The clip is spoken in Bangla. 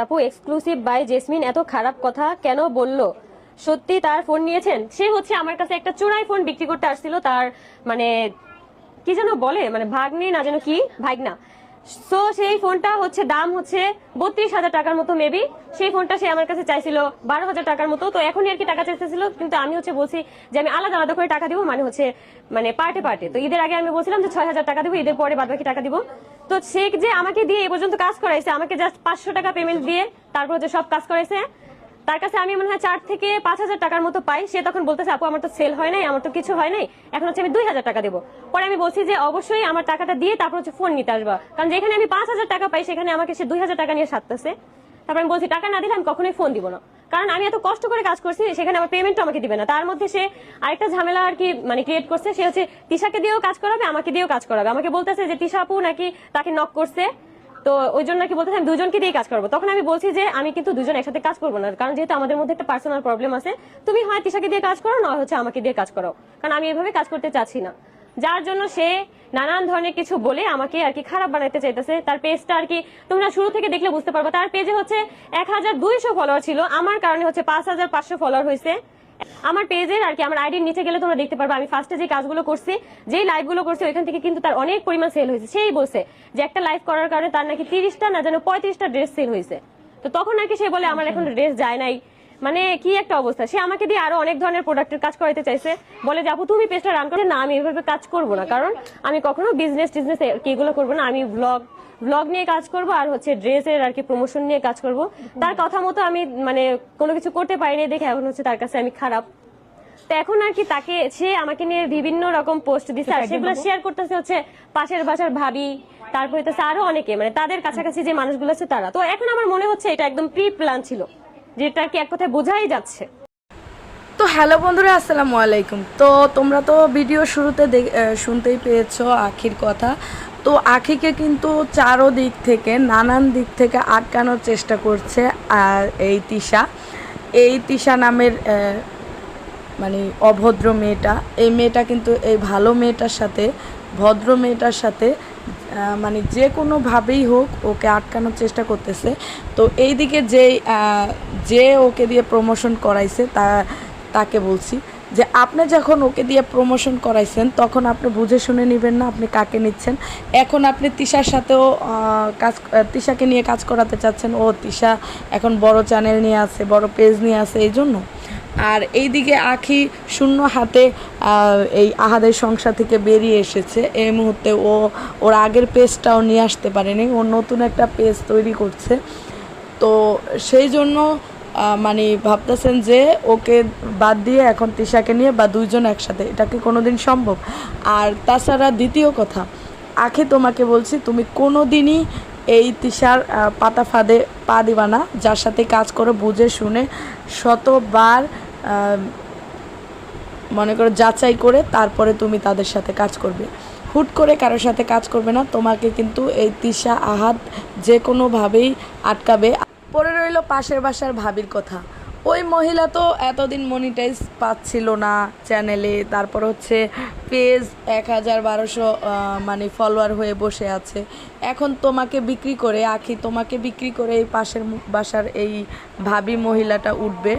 আপু এক্সক্লুসিভ বাই জেসমিন এত খারাপ কথা কেন বলল? সত্যি তার ফোন নিয়েছেন? সে হচ্ছে আমার কাছে একটা চোরাই ফোন বিক্রি করতে আসছিল, তার মানে কি যেন বলে মানে ভাগ্নে না যেন কি, ভাগনা। সো সেই ফোনটা হচ্ছে, দাম হচ্ছে বত্রিশ হাজার টাকার মতো মেবি সেই ফোনটা সে আমার কাছে চাইছিল বারো হাজার টাকার মতো। তো এখনই আর কি টাকা চাইতেছিল, কিন্তু আমি হচ্ছে বলছি যে আমি আলাদা আলাদা করে টাকা দিব মানে হচ্ছে মানে পার্টে পার্টে তো ঈদের আগে আমি বলছিলাম যে ছয় হাজার টাকা দিব, ঈদের পরে বাদ বাকি টাকা দিব। তো সে যে আমাকে দিয়ে এ পর্যন্ত কাজ করাইছে, আমাকে জাস্ট পাঁচশো টাকা পেমেন্ট দিয়ে তারপর হচ্ছে সব কাজ করাইছে। তার কাছে আমি মনে হয় চার থেকে পাঁচ হাজার টাকার মতো পাই। সে তখন বলতেছে, আপু, আমার তো সেল হয় নাই, আমার তো কিছু হয় নাই। এখন হচ্ছে আমি দুই হাজার টাকা দেবো। পরে আমি বলছি যে, অবশ্যই আমার টাকাটা দিয়ে তারপর হচ্ছে ফোন নিতে আসবা। কারণ যেখানে আমি পাঁচ হাজার টাকা পাই, সেখানে আমাকে সে দুই হাজার টাকা নিয়ে সারতেছে তারপর আমি বলছি, টাকা না দিলে আমি কখনোই ফোন দিব না। কারণ আমি এত কষ্ট করে কাজ করছি, সেখানে আমার পেমেন্ট আমাকে দিবে না। তার মধ্যে সে আরেকটা ঝামেলা আর কি মানে ক্রিয়েট করছে। সে হচ্ছে তিশাকে দিয়েও কাজ করাবে, আমাকে দিয়েও কাজ করাবে। আমাকে বলতেছে যে, তিশা আপু নাকি তাকে নক করছে। তো ওই জন্য কি বলতেছে, আমি দুজনকে দিয়ে কাজ করব। তখন আমি বলছি যে, আমি কিন্তু দুজন একসাথে কাজ করব না, কারণ যেহেতু আমাদের মধ্যে একটা পার্সোনাল প্রবলেম আছে, তুমি হয় তিশাকে দিয়ে কাজ করো না হচ্ছে আমাকে দিয়ে কাজ করো। কারণ আমি এভাবে কাজ করতে চাচ্ছি না। যার জন্য সে নানান ধরনের কিছু বলে আমাকে আর কি খারাপ বানাইতে চাইতেছে। তার পেজটা আর কি তোমরা শুরু থেকে দেখলে বুঝতে পারবে। তার পেজে হচ্ছে এক হাজার দুইশো ফলোয়ার ছিল। আমার কারণে হচ্ছে পাঁচ হাজার পাঁচশো ফলোয়ার হয়েছে। আমার পেজের আর কি, আমার আইডির নিচে গেলে তোমরা দেখতে পারবে, আমি ফার্স্টে যে কাজগুলো করছি, যেই লাইভগুলো করছি, ওইখান থেকে কিন্তু তার অনেক পরিমাণ সেল হয়েছে। সেই বলছে যে একটা লাইভ করার কারণে তার নাকি তিরিশটা না যেন পঁয়ত্রিশটা ড্রেস সেল হয়েছে। তো তখন নাকি সে বলে, আমার এখন ড্রেস যায় নাই। মানে কি একটা অবস্থা। সে আমাকে দিয়ে আরও অনেক ধরনের প্রোডাক্টের কাজ করাইতে চাইছে। বলে যে আপু তুমি পেজটা রান করে। না, আমি এভাবে কাজ করব না। কারণ আমি কখনো বিজনেস টিজনেস এগুলো করব না। আমি ব্লগ ব্লগ নিয়ে কাজ করব আর হচ্ছে ড্রেসের আর কি প্রমোশন নিয়ে কাজ করব। তার কথা মতো আমি মানে কোনো কিছু করতে পারিনি দেখে এখন হচ্ছে তার কাছে আমি খারাপ। তো এখন আর কি তাকে সে আমাকে নিয়ে বিভিন্ন রকম পোস্ট দিচ্ছে আর সেগুলো শেয়ার করতেছে হচ্ছে পাশের বাসার ভাবি তারপরে হচ্ছে আরও অনেকে মানে তাদের কাছাকাছি যে মানুষগুলো আছে তারা। তো এখন আমার মনে হচ্ছে এটা একদম প্রি প্ল্যান ছিল যেটা আর কি এক কথায় বোঝাই যাচ্ছে। তো হ্যালো বন্ধুরা, আসসালামু আলাইকুম। তো তোমরা তো ভিডিও শুরুতে শুনতেই পেয়েছ আখির কথা। তো আখিকে কিন্তু চারো দিক থেকে, নানান দিক থেকে আটকানোর চেষ্টা করছে, আর এই তিশা। এই তিশা নামের মানে অভদ্র মেয়েটা। এই মেয়েটা কিন্তু, এই ভালো মেয়েটার সাথে, ভদ্র মেয়েটার সাথে মানে যে কোনোভাবেই হোক ওকে আটকানোর চেষ্টা করতেছে। তো এই দিকে যেই যে ওকে দিয়ে প্রমোশন করাইছে তা তাকে বলছি যে আপনি যখন ওকে দিয়ে প্রমোশন করাইছেন, তখন আপনি বুঝে শুনে নেবেন না আপনি কাকে নিচ্ছেন। এখন আপনি তিশার সাথেও কাজ তিশাকে নিয়ে কাজ করাতে চাচ্ছেন। ও তিশা এখন বড় চ্যানেল নিয়ে আছে, বড় পেজ নিয়ে আছে, এই জন্য। আর এইদিকে আখি শূন্য হাতে এই আহাদের সংসার থেকে বেরিয়ে এসেছে। এই মুহূর্তে ও, ওর আগের পেজটাও নিয়ে আসতে পারেনি। ও নতুন একটা পেজ তৈরি করছে। তো সেই জন্য মানে ভাবতেছেন যে ওকে বাদ দিয়ে এখন তিশাকে নিয়ে বা দুইজন একসাথে, এটা কি কোনোদিন সম্ভব? আর তাছাড়া দ্বিতীয় কথা, আখি তোমাকে বলছি, তুমি কোনো দিনই এই তিশার পাতা ফাঁদে পা দিবা না, যার সাথে কাজ করো বুঝে শুনে শতবার মনে করো যাচাই করে তারপরে তুমি তাদের সাথে কাজ করবে। হুট করে কারোর সাথে কাজ করবে না, তোমাকে কিন্তু এই তিশা আহাত যে কোনোভাবেই আটকাবে। রইল পাশের বাসার ভাবির কথা। ওই মহিলা তো এতদিন মনিটাইজ পাচ্ছিল না চ্যানেলে তারপর হচ্ছে পেজ এক হাজার বারোশো মানে ফলোয়ার হয়ে বসে আছে। এখন তোমাকে বিক্রি করে, আখি তোমাকে বিক্রি করে এই পাশের বাসার এই ভাবি মহিলাটা উঠবে।